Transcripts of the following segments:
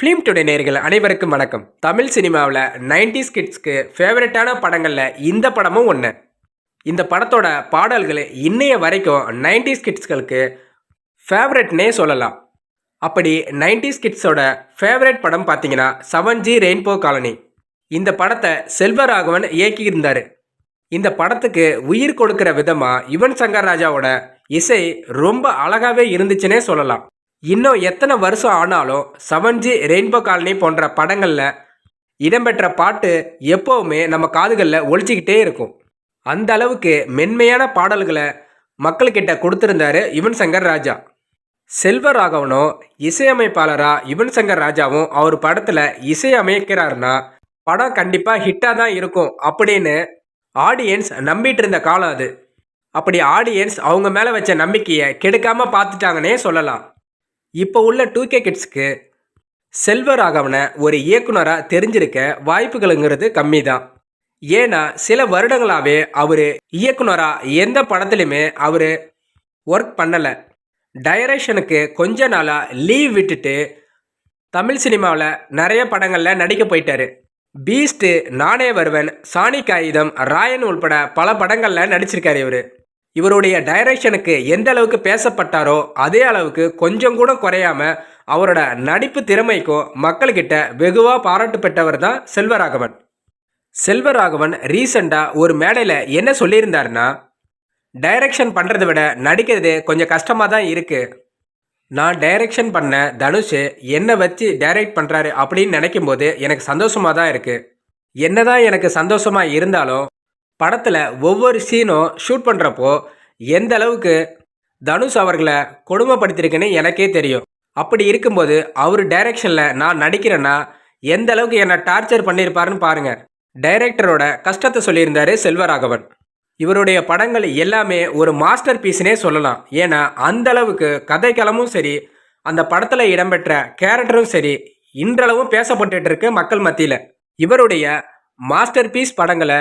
Film today நேர்கள் அனைவருக்கும் வணக்கம். தமிழ் சினிமாவில் நைன்டிஸ் கிட்ஸ்க்கு ஃபேவரட்டான படங்களில் இந்த படமும் ஒன்று இந்த படத்தோட பாடல்கள் இன்னைய வரைக்கும் நைன்டிஸ் கிட்ஸ்களுக்கு ஃபேவரட்னே சொல்லலாம். அப்படி நைன்டிஸ் கிட்ஸோட ஃபேவரட் படம் பார்த்தீங்கன்னா செவன் ஜி ரெயின்போ காலனி இந்த படத்தை செல்வராகவன் இயக்கியிருந்தார். இந்த படத்துக்கு உயிர் கொடுக்கிற விதமாக யுவன் சங்கர் ராஜாவோட இசை ரொம்ப அழகாகவே இருந்துச்சுன்னே சொல்லலாம். இன்னும் எத்தனை வருஷம் ஆனாலும் செவன் ஜி ரெயின்போ காலனி போன்ற படங்களில் இடம்பெற்ற பாட்டு எப்போவுமே நம்ம காதுகளில் ஒழிச்சிக்கிட்டே இருக்கும். அந்த அளவுக்கு மென்மையான பாடல்களை மக்கள்கிட்ட கொடுத்துருந்தாரு யுவன் சங்கர் ராஜா. செல்வராகவனும் இசையமைப்பாளராக யுவன் சங்கர் ராஜாவும் அவர் படத்தில் இசையமைக்கிறாருன்னா படம் கண்டிப்பாக ஹிட்டாக தான் இருக்கும் அப்படின்னு ஆடியன்ஸ் நம்பிட்டு இருந்த காலம் அது. அப்படி ஆடியன்ஸ் அவங்க மேலே வச்ச நம்பிக்கையை கெடுக்காமல் பார்த்துட்டாங்கன்னே சொல்லலாம். இப்போ உள்ள டூ கே கிட்ஸ்க்கு செல்வராகவனை ஒரு இயக்குனராக தெரிஞ்சிருக்க வாய்ப்புகளுங்கிறது கம்மி தான் ஏன்னா சில வருடங்களாகவே அவர் இயக்குனராக எந்த படத்துலையுமே அவர் ஒர்க் பண்ணலை. டைரக்ஷனுக்கு கொஞ்ச நாளாக லீவ் விட்டுட்டு தமிழ் சினிமாவில் நிறைய படங்களில் நடிக்க போயிட்டாரு. பீஸ்ட்டு நானே வருவன் சாணி காகிதம் ராயன் உள்பட பல படங்களில் நடிச்சிருக்காரு இவர். இவருடைய டைரக்ஷனுக்கு எந்த அளவுக்கு பேசப்பட்டாரோ அதே அளவுக்கு கொஞ்சம் கூட குறையாம அவரோட நடிப்பு திறமைக்கும் மக்கள்கிட்ட வெகுவா பாராட்டு பெற்றவர் தான் செல்வராகவன். செல்வராகவன் ரீசண்டாக ஒரு மேடையில் என்ன சொல்லியிருந்தாருன்னா டைரக்ஷன் பண்ணுறதை விட நடிக்கிறது கொஞ்சம் கஷ்டமாக தான் இருக்குது நான் டைரக்ஷன் பண்ண தனுஷ் என்னை வச்சு டைரக்ட் பண்ணுறாரு அப்படின்னு நினைக்கும் போது எனக்கு சந்தோஷமாக தான் இருக்குது என்னதான் எனக்கு சந்தோஷமாக இருந்தாலும் படத்தில் ஒவ்வொரு சீனும் ஷூட் பண்ணுறப்போ எந்த அளவுக்கு தனுஷ் அவர்களை கொடுமைப்படுத்தியிருக்குன்னு எனக்கே தெரியும். அப்படி இருக்கும்போது அவர் டைரக்ஷனில் நான் நடிக்கிறேன்னா எந்த அளவுக்கு என்னை டார்ச்சர் பண்ணியிருப்பாருன்னு பாருங்கள் டைரக்டரோட கஷ்டத்தை சொல்லியிருந்தார் செல்வராகவன். இவருடைய படங்கள் எல்லாமே ஒரு மாஸ்டர் பீஸ்னே சொல்லலாம். ஏன்னா அந்த அளவுக்கு கதைக்களமும் சரி அந்த படத்தில் இடம்பெற்ற கேரக்டரும் சரி இன்றளவும் பேசப்பட்டுட்டு இருக்கு மக்கள் மத்தியில். இவருடைய மாஸ்டர் பீஸ் படங்களை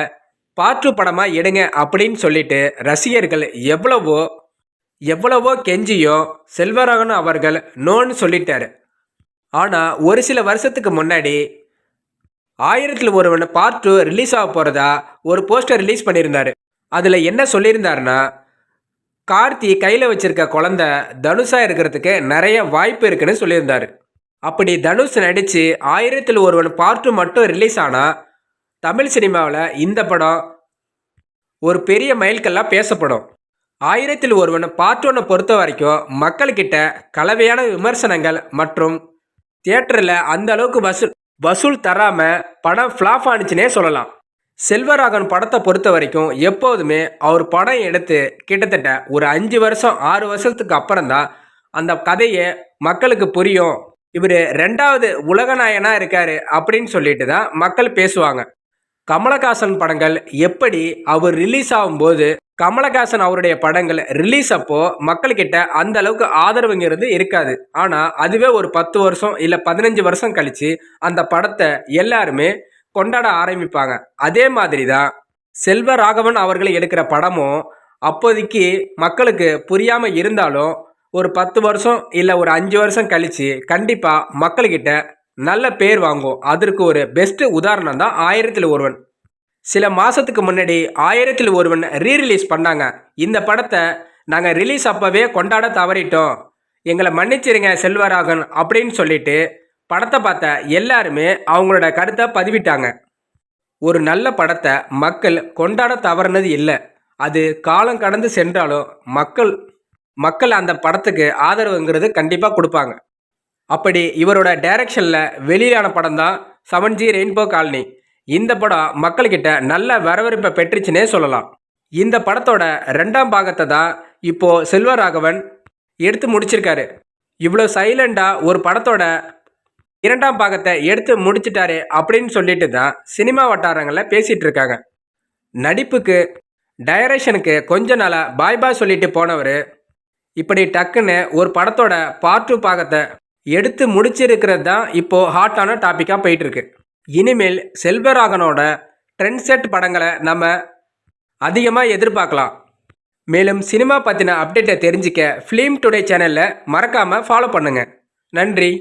பாற்று படமாக எடுங்க அப்படின்னு சொல்லிட்டு ரசிகர்கள் எவ்வளவோ எவ்வளவோ கெஞ்சியோ செல்வராகவன் அவர்கள் நோன்னு சொல்லிட்டார். ஆனால் ஒரு சில வருஷத்துக்கு முன்னாடி ஆயிரத்தில் ஒருவன் பார்ட் டூ ரிலீஸ் ஆக போகிறதா ஒரு போஸ்டர் ரிலீஸ் பண்ணியிருந்தார். அதில் என்ன சொல்லியிருந்தாருன்னா கார்த்தி கையில் வச்சிருக்க குழந்த தனுஷாக இருக்கிறதுக்கு நிறைய வாய்ப்பு இருக்குன்னு சொல்லியிருந்தார். அப்படி தனுஷ் நடித்து ஆயிரத்தில் ஒருவன் பார்ட் டூ மட்டும் ரிலீஸ் ஆனால் தமிழ் சினிமாவில் இந்த படம் ஒரு பெரிய மைல்கல்லாக பேசப்படும். ஆயிரத்தில் ஒருவன் பார்ட் ஒன்னை பொறுத்த வரைக்கும் மக்கள்கிட்ட கலவையான விமர்சனங்கள் மற்றும் தியேட்டரில் அந்த அளவுக்கு வசூல் வசூல் தராமல் படம் ஃப்ளாப் ஆனிச்சுனே சொல்லலாம். செல்வராகவன் படத்தை பொறுத்த வரைக்கும் எப்போதுமே அவர் படம் எடுத்து கிட்டத்தட்ட ஒரு அஞ்சு வருஷம் ஆறு வருஷத்துக்கு அப்புறம் தான் அந்த கதையை மக்களுக்கு புரியும். இவர் ரெண்டாவது உலகநாயனாக இருக்கார் அப்படின்னு சொல்லிட்டு தான் மக்கள் பேசுவாங்க. கமலஹாசன் படங்கள் எப்படி அவர் ரிலீஸ் ஆகும்போது கமலஹாசன் அவருடைய படங்கள் ரிலீஸ் அப்போ மக்கள்கிட்ட அந்த அளவுக்கு ஆதரவுங்கிறது இருக்காது. ஆனால் அதுவே ஒரு பத்து வருஷம் இல்லை பதினஞ்சு வருஷம் கழித்து அந்த படத்தை எல்லாருமே கொண்டாட ஆரம்பிப்பாங்க. அதே மாதிரி தான் செல்வராகவன் அவர்கள் எடுக்கிற படமும் அப்போதைக்கு மக்களுக்கு புரியாமல் இருந்தாலும் ஒரு பத்து வருஷம் இல்லை ஒரு அஞ்சு வருஷம் கழித்து கண்டிப்பாக மக்கள்கிட்ட நல்ல பேர் வாங்கும் அதற்கு ஒரு பெஸ்ட் உதாரணம் தான் ஆயிரத்தில் ஒருவன். சில மாதத்துக்கு முன்னாடி ஆயிரத்தில் ஒருவன் ரீ ரிலீஸ் பண்ணாங்க. இந்த படத்தை நாங்கள் ரிலீஸ் அப்போவே கொண்டாட தவறிட்டோம். எங்களை மன்னிச்சிருங்க செல்வராகன் அப்படின்னு சொல்லிட்டு படத்தை பார்த்த எல்லாருமே அவங்களோட கருத்தை பதிவிட்டாங்க. ஒரு நல்ல படத்தை மக்கள் கொண்டாட தவறுனது இல்லை. அது காலம் கடந்து சென்றாலும் மக்கள் மக்கள் அந்த படத்துக்கு ஆதரவுங்கிறது கண்டிப்பாக கொடுப்பாங்க. அப்படி இவரோட டைரக்ஷனில் வெளியிலான படம் தான் செவன் ஜி ரெயின்போ காலனி இந்த படம் மக்கள்கிட்ட நல்ல வரவேற்பை பெற்றுச்சுன்னே சொல்லலாம். இந்த படத்தோட ரெண்டாம் பாகத்தை தான் இப்போது செல்வராகவன் எடுத்து முடிச்சிருக்காரு. இவ்வளோ சைலண்டாக ஒரு படத்தோட இரண்டாம் பாகத்தை எடுத்து முடிச்சிட்டாரு அப்படின்னு சொல்லிட்டு தான் சினிமா வட்டாரங்களில் பேசிகிட்டு இருக்காங்க. நடிப்புக்கு டைரக்ஷனுக்கு கொஞ்ச நாளாக பாய் பாய் சொல்லிட்டு போனவர் இப்படி டக்குன்னு ஒரு படத்தோட பார்ட் டூ பாகத்தை எடுத்து முடிச்சிருக்கிறது தான் இப்போது ஹாட்டான டாப்பிக்காக போயிட்டுருக்கு. இனிமேல் செல்வராகனோட ட்ரெண்ட் செட் படங்களை நம்ம அதிகமாக எதிர்பார்க்கலாம். மேலும் சினிமா பற்றின அப்டேட்டை தெரிஞ்சிக்க ஃபிலிம் டுடே சேனலில் மறக்காமல் ஃபாலோ பண்ணுங்கள் நன்றி.